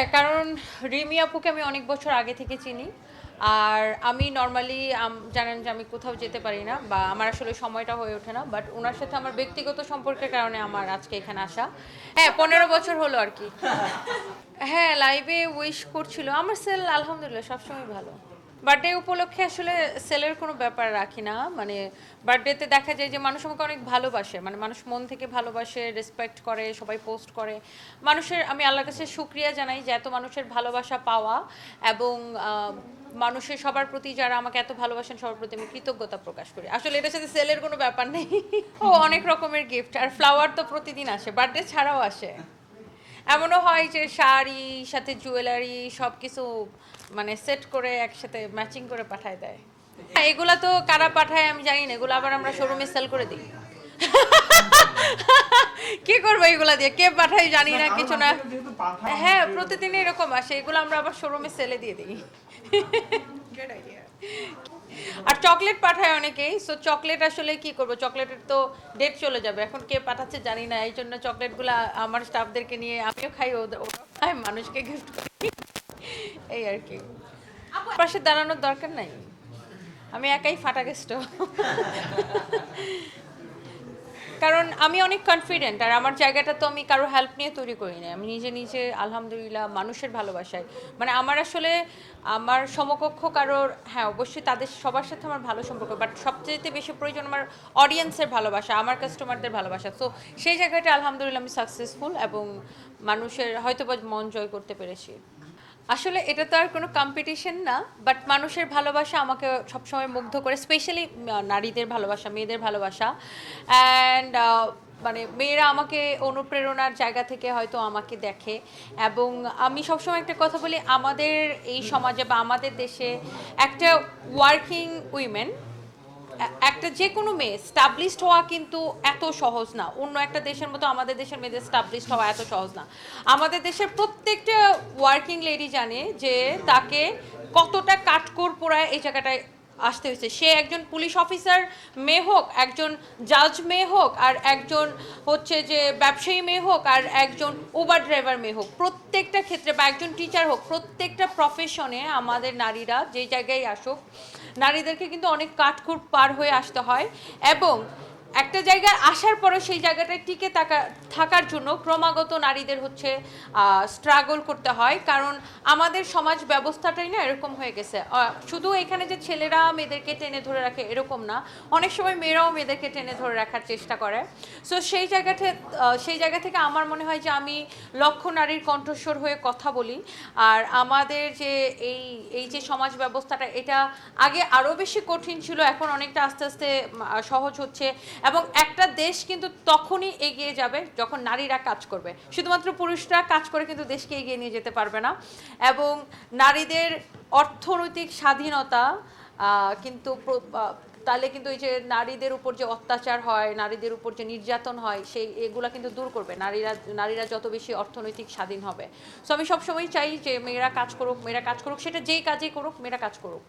হ্যাঁ কারণ রিমি আপুকে আমি অনেক বছর আগে থেকে চিনি। আর আমি নর্মালি জানেন যে আমি কোথাও যেতে পারি না বা আমার আসলে সময়টা হয়ে ওঠে না বাট ওনার সাথে আমার ব্যক্তিগত সম্পর্কের কারণে আমার আজকে এখানে আসা। হ্যাঁ পনেরো বছর হলো আর কি। হ্যাঁ লাইভে উইশ করছিল। আমার সেল আলহামদুলিল্লাহ সবসময় ভালো। বার্থডে উপলক্ষে আসলে সেলের কোনো ব্যাপার রাখি না। মানে বার্থডেতে দেখা যায় যে মানুষ আমাকে অনেক ভালোবাসে। মানে মানুষ মন থেকে ভালোবাসে রেসপেক্ট করে, সবাই পোস্ট করে। মানুষের, আমি আল্লাহর কাছে শুক্রিয়া জানাই যে এত মানুষের ভালোবাসা পাওয়া এবং মানুষের সবার প্রতি যারা আমাকে এত ভালোবাসেন, সবার প্রতি আমি কৃতজ্ঞতা প্রকাশ করি। আসলে এটার সাথে সেলের কোনো ব্যাপার নেই। ও অনেক রকমের গিফট আর ফ্লাওয়ার তো প্রতিদিন আসে বার্থডে ছাড়াও আসে। এমনও হয় যে শাড়ি সাথে জুয়েলারি সব কিছু মানে সেট করে একসাথে ম্যাচিং করে পাঠায় দেয়। হ্যাঁ এগুলা তো কারা পাঠায় আমি জানি না এগুলো আবার আমরা শোরুমে সেল করে দিই। কি করব এগুলা দিয়ে? কে পাঠায় জানি না কিছু না। হ্যাঁ প্রতিদিন এরকম আসে এগুলো আমরা আবার শোরুমে সেলে দিয়ে দিই। আর চকলেট পাঠায় অনেকেই সো চকলেট আসলে কি করব? চকলেটের তো ডেট চলে যাবে। এখন কে পাঠাচ্ছে জানি না, এই জন্য চকলেটগুলো আমার স্টাফদেরকে নিয়ে আমিও খাই ওদের মানুষকে গিফট করি। এই আর কি। পাশে দাঁড়ানোর দরকার নাই। আমি একাই ফাটা গেস্ট কারণ আমি অনেক কনফিডেন্ট আর আমার জায়গাটা তো আমি কারও হেল্প নিয়ে তৈরি করি না আমি নিজে নিজে, আলহামদুলিল্লাহ, মানুষের ভালোবাসায়। মানে আমার আসলে, আমার সমকক্ষ কারোর হ্যাঁ অবশ্যই তাদের, সবার সাথে আমার ভালো সম্পর্ক বাট সবচেয়ে বেশি প্রয়োজন আমার অডিয়েন্সের ভালোবাসা, আমার কাস্টমারদের ভালোবাসা। তো সেই জায়গাটা আলহামদুলিল্লাহ আমি সাকসেসফুল এবং মানুষের হয়তো বা মন জয় করতে পেরেছি। আসলে এটা তো আর কোনো কম্পিটিশন না বাট মানুষের ভালোবাসা আমাকে সবসময় মুগ্ধ করে স্পেশালি নারীদের ভালোবাসা, মেয়েদের ভালোবাসা। অ্যান্ড মানে মেয়েরা আমাকে অনুপ্রেরণার জায়গা থেকে হয়তো আমাকে দেখে। এবং আমি সবসময় একটা কথা বলি, আমাদের এই সমাজে বা আমাদের দেশে একটা ওয়ার্কিং উইমেন একটা যে কোনো মেয়ে স্টাবলিশড হওয়া কিন্তু এত সহজ না। অন্য একটা দেশের মতো আমাদের দেশের মেয়েদের স্টাবলিশড হওয়া এত সহজ না। আমাদের দেশের প্রত্যেকটা ওয়ার্কিং লেডি জানে যে তাকে কতটা কাঠকোর পোড়ায় এই জায়গাটায় আসতে হয়েছে। সে একজন পুলিশ অফিসার মেয়ে হোক, একজন জাজ মেয়ে হোক, আর একজন হচ্ছে যে ব্যবসায়ী মেয়ে হোক, আর একজন উবার ড্রাইভার মেয়ে হোক। প্রত্যেকটা ক্ষেত্রে বা একজন টিচার হোক, প্রত্যেকটা প্রফেশনে আমাদের নারীরা যে জায়গায় আসুক নারীদেরকে কিন্তু অনেক কাঠখুট পার হয়ে আসতে হয়। এবং একটা জায়গায় আসার পরে সেই জায়গাটায় টিকে থাকা, থাকার জন্য ক্রমাগত নারীদের হচ্ছে স্ট্রাগল করতে হয়। কারণ আমাদের সমাজ ব্যবস্থাটাই না এরকম হয়ে গেছে। শুধু এখানে যে ছেলেরা মেয়েদেরকে টেনে ধরে রাখে এরকম না। অনেক সময় মেয়েরাও মেয়েদেরকে টেনে ধরে রাখার চেষ্টা করে। সো সেই জায়গাতে সেই জায়গা থেকে আমার মনে হয় যে আমি লক্ষ নারীর কণ্ঠস্বর হয়ে কথা বলি। আর আমাদের যে এই এই যে সমাজ ব্যবস্থাটা, এটা আগে আরও বেশি কঠিন ছিল। এখন অনেকটা আস্তে আস্তে সহজ হচ্ছে। এবং একটা দেশ কিন্তু তখনই এগিয়ে যাবে যখন নারীরা কাজ করবে। শুধুমাত্র পুরুষরা কাজ করে কিন্তু দেশকে এগিয়ে নিয়ে যেতে পারবে না। এবং নারীদের অর্থনৈতিক স্বাধীনতা কিন্তু তাহলে কিন্তু এই যে নারীদের উপর যে অত্যাচার হয়, নারীদের উপর যে নির্যাতন হয়, সেই এগুলা কিন্তু দূর করবে। নারীরা নারীরা যত বেশি অর্থনৈতিক স্বাধীন হবে। সো আমি সবসময় চাই যে মেয়েরা কাজ করুক, মেয়েরা কাজ করুক, সেটা যেই কাজেই করুক, মেয়েরা কাজ করুক।